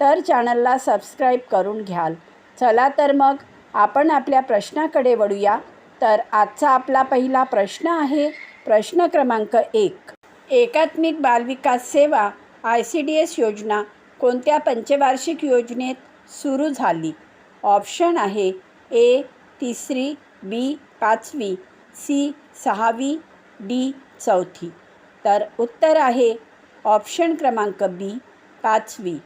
तर चॅनलला सबस्क्राईब करून घ्याल. चला तर मग आपण आपल्या प्रश्नाकडे वळूया. तर आजचा आपला पहिला प्रश्न आहे प्रश्न क्रमांक एक. एकात्मिक बालविकास सेवा आय सी डी एस योजना कोणत्या पंचवार्षिक योजनेत सुरू झाली? ऑप्शन आहे ए तिसरी बी पाचवी सी सहावी डी चौथी. तर उत्तर आहे ऑप्शन क्रमांक बी पाचवी.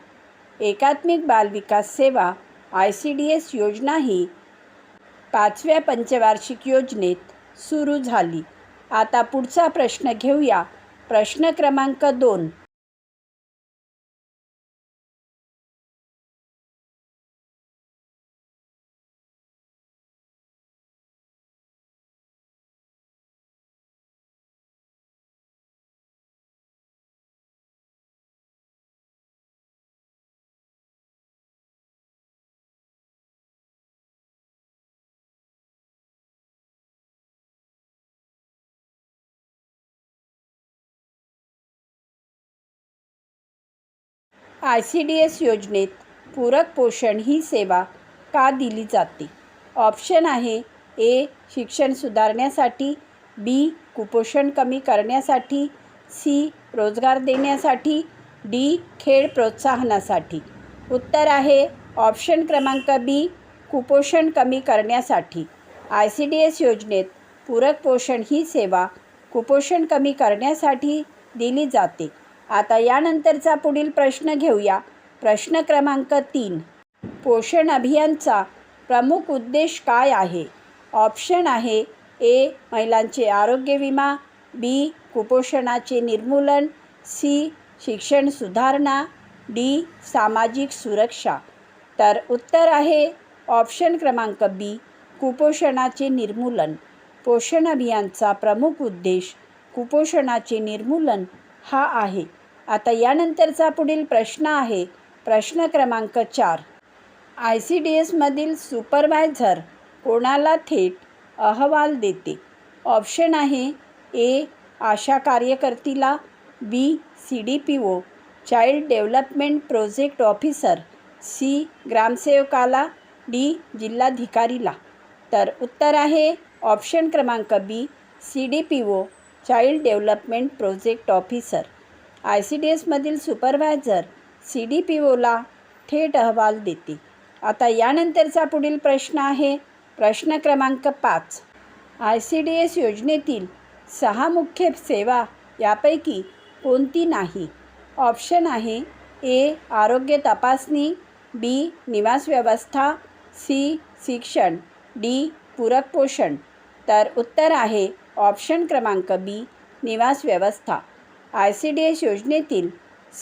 एकात्मिक बालविकास सेवा आय सी डी एस योजना ही पाचव्या पंचवार्षिक योजनेत सुरू झाली. आता पुढचा प्रश्न घेऊया. प्रश्न क्रमांक दोन. आय सी डी एस योजनेत पूरक पोषण ही सेवा का दिली जाते? ऑप्शन आहे ए शिक्षण सुधारण्यासाठी बी कुपोषण कमी करण्यासाठी सी रोजगार देण्यासाठी डी खेळ प्रोत्साहनासाठी. उत्तर आहे ऑप्शन क्रमांक बी कुपोषण कमी करण्यासाठी. आय सी डी एस योजनेत पूरक पोषण ही सेवा कुपोषण कमी करण्यासाठी दिली जाते. आता यानंतरचा पुढील प्रश्न घेऊया. प्रश्न क्रमांक तीन. पोषण अभियानचा प्रमुख उद्देश काय आहे? ऑप्शन आहे ए. महिलांचे आरोग्य विमा बी. कुपोषणाचे निर्मूलन सी. शिक्षण सुधारणा डी. सामाजिक सुरक्षा. तर उत्तर आहे ऑप्शन क्रमांक बी. कुपोषणाचे निर्मूलन. पोषण अभियानचा प्रमुख उद्देश कुपोषणाचे निर्मूलन हा आहे. आता यानंतरचा पुढील प्रश्न आहे. प्रश्न क्रमांक चार. आय सी डी एसमधील सुपरवायझर कोणाला थेट अहवाल देते? ऑप्शन आहे A. ASHA कार्यकर्तीला B. C D P O. Child development project officer. C. ग्रामसेवकाला D. जिल्हाधिकारीला. तर उत्तर आहे ऑप्शन क्रमांक B. C D P O. Child development project officer. I C D एसमधील supervisor C D P ओला थेट अहवाल देते. आता यानंतरचा पुढील प्रश्न आहे. प्रश्न क्रमांक पाच. आय सी डी एस योजनेतील सहा मुख्य सेवा यापैकी कोणती नाही? ऑप्शन आहे ए. आरोग्य तपासणी बी. निवास व्यवस्था सी. शिक्षण डी. पूरक पोषण तर उत्तर आहे ऑप्शन क्रमांक बी. निवास व्यवस्था. आय सी डी एस योजनेतील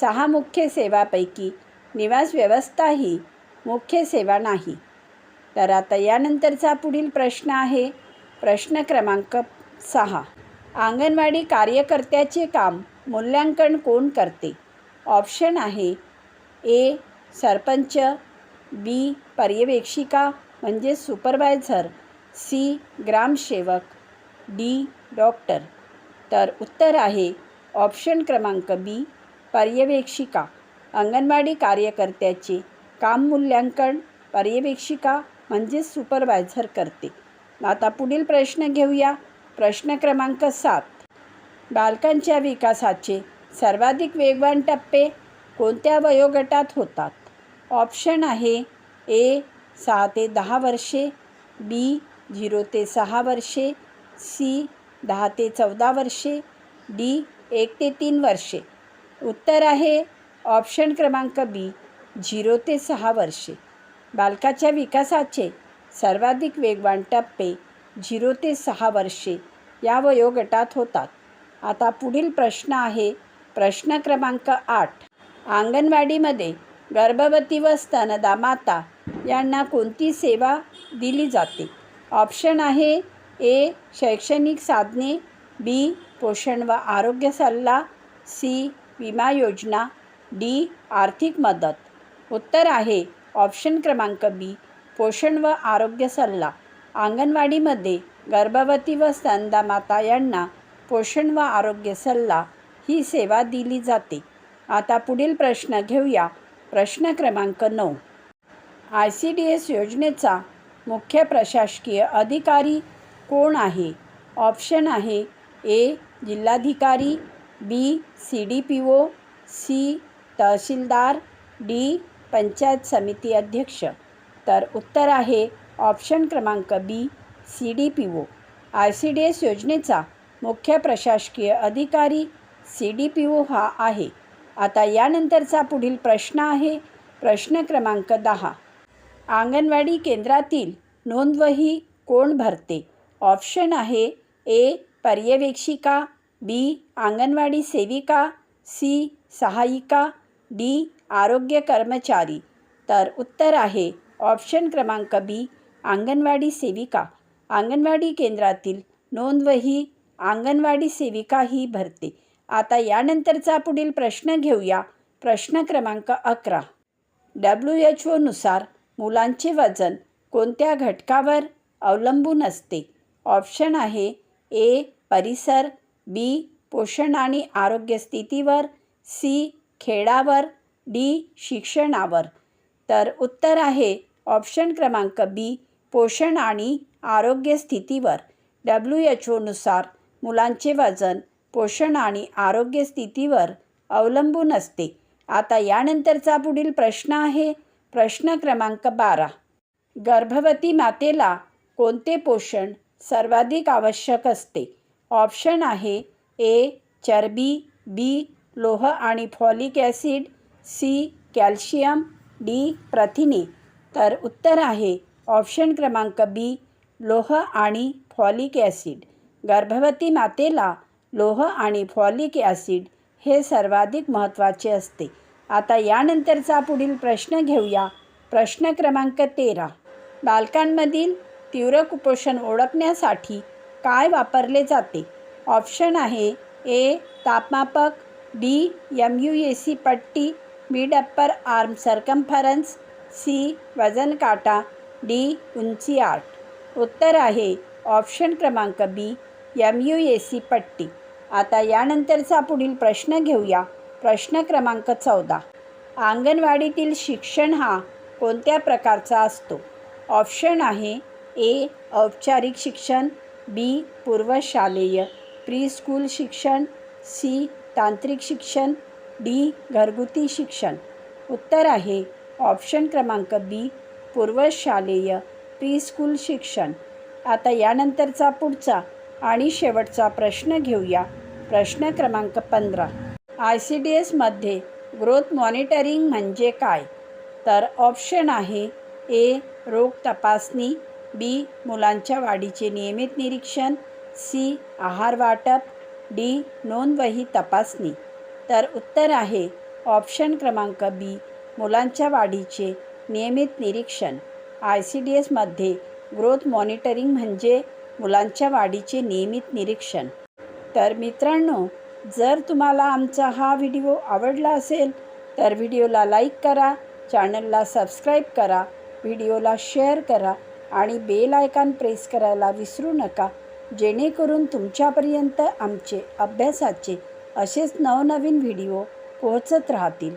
सहा मुख्य सेवापैकी निवास व्यवस्था ही मुख्य सेवा नाही. तर आता यानंतरचा पुढील प्रश्न आहे. प्रश्न क्रमांक सहा. अंगणवाडी कार्यकर्त्याचे काम मूल्यांकन कोण करते? ऑप्शन आहे ए. सरपंच बी. पर्यवेक्षिका म्हणजे सुपरवायझर सी. ग्रामसेवक डी. डॉक्टर. तर उत्तर आहे ऑप्शन क्रमांक बी पर्यवेक्षिका. अंगणवाडी कार्यकर्त्याचे काम मूल्यांकन पर्यवेक्षिका म्हणजेच सुपरवायझर करते. आता पुढील प्रश्न घेऊया. प्रश्न क्रमांक सात. बालकांच्या विकासाचे सर्वाधिक वेगवान टप्पे कोणत्या वयोगटात होतात? ऑप्शन आहे ए सहा ते दहा वर्षे बी झिरो ते सहा वर्षे सी दहा ते चौदा वर्षे डी एक ते तीन वर्षे. उत्तर आहे ऑप्शन क्रमांक बी झिरो ते सहा वर्षे. बालकाच्या विकासाचे सर्वाधिक वेगवान टप्पे झिरो ते सहा वर्षे या वयोगटात होतात. आता पुढील प्रश्न आहे प्रश्न क्रमांक आठ. अंगणवाडीमध्ये गर्भवती व स्तनदा माता यांना कोणती सेवा दिली जाते? ऑप्शन आहे ए शैक्षणिक साधने बी पोषण व आरोग्य सल्ला सी विमा योजना डी आर्थिक मदत. उत्तर आहे ऑप्शन क्रमांक बी पोषण व आरोग्य सल्ला. अंगणवाडीमध्ये गर्भवती व स्तनदा माता यांना पोषण व आरोग्य सल्ला ही सेवा दिली जाते. आता पुढील प्रश्न घेऊया. प्रश्न क्रमांक नऊ. आय सी डी एस योजनेचा मुख्य प्रशासकीय अधिकारी कोण आहे? ऑप्शन आहे ए जिल्हाधिकारी B C D P O C तहसीलदार डी पंचायत समिती अध्यक्ष. तर उत्तर आहे ऑप्शन क्रमांक B C D P O. I C D S योजनेचा मुख्य प्रशासकीय अधिकारी सी डी पी ओ हा आहे. आता यानंतरचा पुढील प्रश्न आहे. प्रश्न क्रमांक दहा. अंगणवाडी केंद्रातील नोंदवही कोण भरते? ऑप्शन आहे ए पर्यवेक्षिका बी. अंगणवाडी सेविका सी. सहायिका डी. आरोग्य कर्मचारी. तर उत्तर आहे ऑप्शन क्रमांक बी अंगणवाडी सेविका. अंगणवाडी केंद्रातील नोंदवही अंगणवाडी सेविका ही भरते. आता यानंतरचा पुढील प्रश्न घेऊया. प्रश्न क्रमांक अकरा. डब्ल्यू एच ओनुसार मुलांचे वजन कोणत्या घटकावर अवलंबून असते? ऑप्शन आहे ए परिसर बी पोषण आणि आरोग्य स्थितीवर सी खेळावर डी शिक्षणावर. तर उत्तर आहे ऑप्शन क्रमांक बी पोषण आणि आरोग्य स्थितीवर. डब्ल्यू एच ओनुसार मुलांचे वजन पोषण आणि आरोग्य स्थितीवर अवलंबून असते. आता यानंतरचा पुढील प्रश्न आहे. प्रश्न क्रमांक बारा. गर्भवती मातेला कोणते पोषण सर्वाधिक आवश्यक असते. ऑप्शन आहे ए चरबी बी लोह आणि folic acid C calcium D प्रथिने. तर उत्तर आहे ऑप्शन क्रमांक बी लोह आणि फॉलिक ॲसिड. गर्भवती मातेला लोह आणि फॉलिक ॲसिड हे सर्वाधिक महत्त्वाचे असते. आता यानंतरचा पुढील प्रश्न घेऊया. प्रश्न क्रमांक तेरा. बालकांमधील तीव्र कुपोषण ओळखण्यासाठी काय वापरले जाते? ऑप्शन आहे A तापमापक B M U A C पट्टी mid upper arm circumference C वजन काटा डी उंची आठ. उत्तर आहे ऑप्शन क्रमांक B M U A C पट्टी. आता यानंतरचा पुढील प्रश्न घेऊया. प्रश्न क्रमांक चौदा. अंगणवाडीतील शिक्षण हा कोणत्या प्रकारचा असतो? ऑप्शन आहे ए औपचारिक शिक्षण बी पूर्वशालेय प्रीस्कूल शिक्षण सी तांत्रिक शिक्षण डी घरगुती शिक्षण. उत्तर आहे ऑप्शन क्रमांक बी पूर्वशालेय प्रीस्कूल शिक्षण. आता यानंतरचा पुढचा आणि शेवटचा प्रश्न घेऊया. प्रश्न क्रमांक पंधरा. आय सी डी एसमध्ये ग्रोथ मॉनिटरिंग म्हणजे काय? तर ऑप्शन आहे ए रोग तपासणी बी. मुलांच्या वाढीचे नियमित निरीक्षण. सी. आहार वाटप. डी. नोंदवही तपासणी. तर उत्तर आहे ऑप्शन क्रमांक बी. मुलांच्या वाढीचे नियमित निरीक्षण. आय सी डी एसमध्ये ग्रोथ मॉनिटरिंग म्हणजे मुलांच्या वाढीचे नियमित निरीक्षण. तर मित्रांनो जर तुम्हाला आमचा हा व्हिडिओ आवडला असेल तर व्हिडिओला लाईक करा चॅनलला सबस्क्राईब करा व्हिडिओला शेअर करा. आणि बेल आयकॉन प्रेस करायला विसरू नका. जेणेकरून तुमच्यापर्यंत आमचे अभ्यासाचे असेच नवनवीन व्हिडिओ पोहोचत राहतील.